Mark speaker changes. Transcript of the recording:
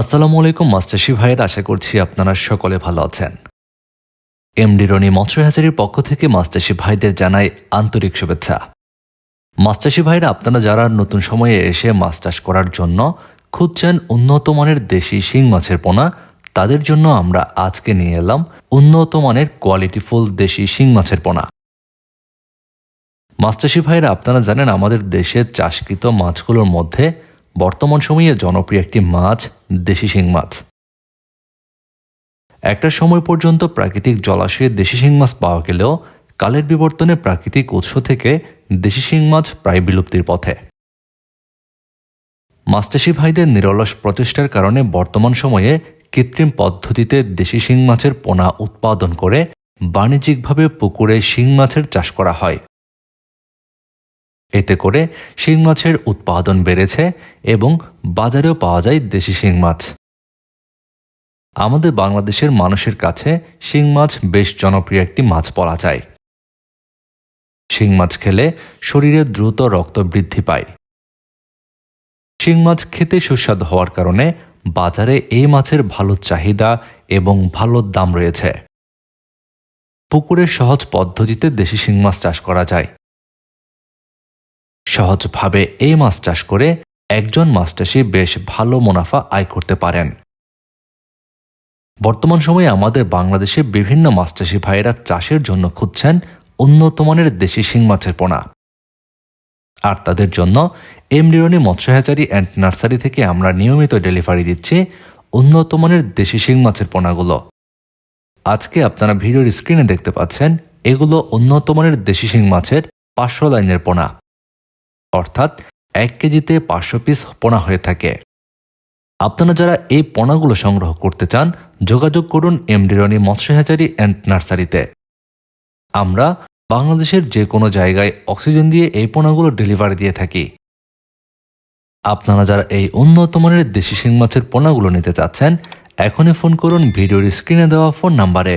Speaker 1: আসসালামু আলাইকুম মাস্টারশি ভাইয়ের আশা করছি আপনারা সকলে ভালো আছেন। এমডি রনি মৎস্য হাজারির পক্ষ থেকে মাস্টারশি ভাইদের জানাই আন্তরিক শুভেচ্ছা। মাস্টারশি ভাইরা আপনারা যারা নতুন সময়ে এসে মাছ চাষ করার জন্য খুঁজছেন উন্নত মানের দেশি শিং মাছের পোনা, তাদের জন্য আমরা আজকে নিয়ে এলাম উন্নত মানের কোয়ালিটিফুল দেশি শিং মাছের পোনা। মাস্টারশি ভাইরা আপনারা জানেন আমাদের দেশের চাষকৃত মাছগুলোর মধ্যে বর্তমান সময়ে জনপ্রিয় একটি মাছ, দেশি শিং মাছ। একটা সময় পর্যন্ত প্রাকৃতিক জলাশয়ে দেশি শিং মাছ পাওয়া গেলেও কালের বিবর্তনে প্রাকৃতিক উৎস থেকে দেশি শিং মাছ প্রায় বিলুপ্তির পথে। মাস্টাসি ভাইদের নিরলস প্রচেষ্টার কারণে বর্তমান সময়ে কৃত্রিম পদ্ধতিতে দেশি শিং মাছের পোনা উৎপাদন করে বাণিজ্যিকভাবে পুকুরে শিং মাছের চাষ করা হয়। এতে করে শিং মাছের উৎপাদন বেড়েছে এবং বাজারেও পাওয়া যায় দেশি শিং মাছ। আমাদের বাংলাদেশের মানুষের কাছে শিং মাছ বেশ জনপ্রিয় একটি মাছ বলা যায়। শিং মাছ খেলে শরীরে দ্রুত রক্ত বৃদ্ধি পায়। শিং মাছ খেতে সুস্বাদু হওয়ার কারণে বাজারে এই মাছের ভালো চাহিদা এবং ভালো দাম রয়েছে। পুকুরের সহজ পদ্ধতিতে দেশি শিং মাছ চাষ করা যায়। সহজভাবে এই মাছ চাষ করে একজন মাছচাষি বেশ ভালো মুনাফা আয় করতে পারেন। বর্তমান সময়ে আমাদের বাংলাদেশে বিভিন্ন মাছচাষি ভাইয়েরা চাষের জন্য খুঁজছেন উন্নত মানের দেশি শিং মাছের পোনা। আর তাদের জন্য এমডিরনি মৎস্য হ্যাচারি অ্যান্ড নার্সারি থেকে আমরা নিয়মিত ডেলিভারি দিচ্ছি উন্নত মানের দেশি শিং মাছের পোনাগুলো। আজকে আপনারা ভিডিওর স্ক্রিনে দেখতে পাচ্ছেন, এগুলো উন্নত মানের দেশি শিং মাছের পাঁচশো লাইনের পোনা। অর্থাৎ এক কেজিতে পাঁচশো পিস পোনা হয়ে থাকে। আপনারা যারা এই পোনাগুলো সংগ্রহ করতে চান, যোগাযোগ করুন এমডি রনি মৎস্য হ্যাচারি অ্যান্ড নার্সারিতে। আমরা বাংলাদেশের যে কোনো জায়গায় অক্সিজেন দিয়ে এই পোনাগুলো ডেলিভারি দিয়ে থাকি। আপনারা যারা এই উন্নত মানের দেশি শিং মাছের পোনাগুলো নিতে চাচ্ছেন, এখনই ফোন করুন ভিডিওর স্ক্রিনে দেওয়া ফোন নাম্বারে।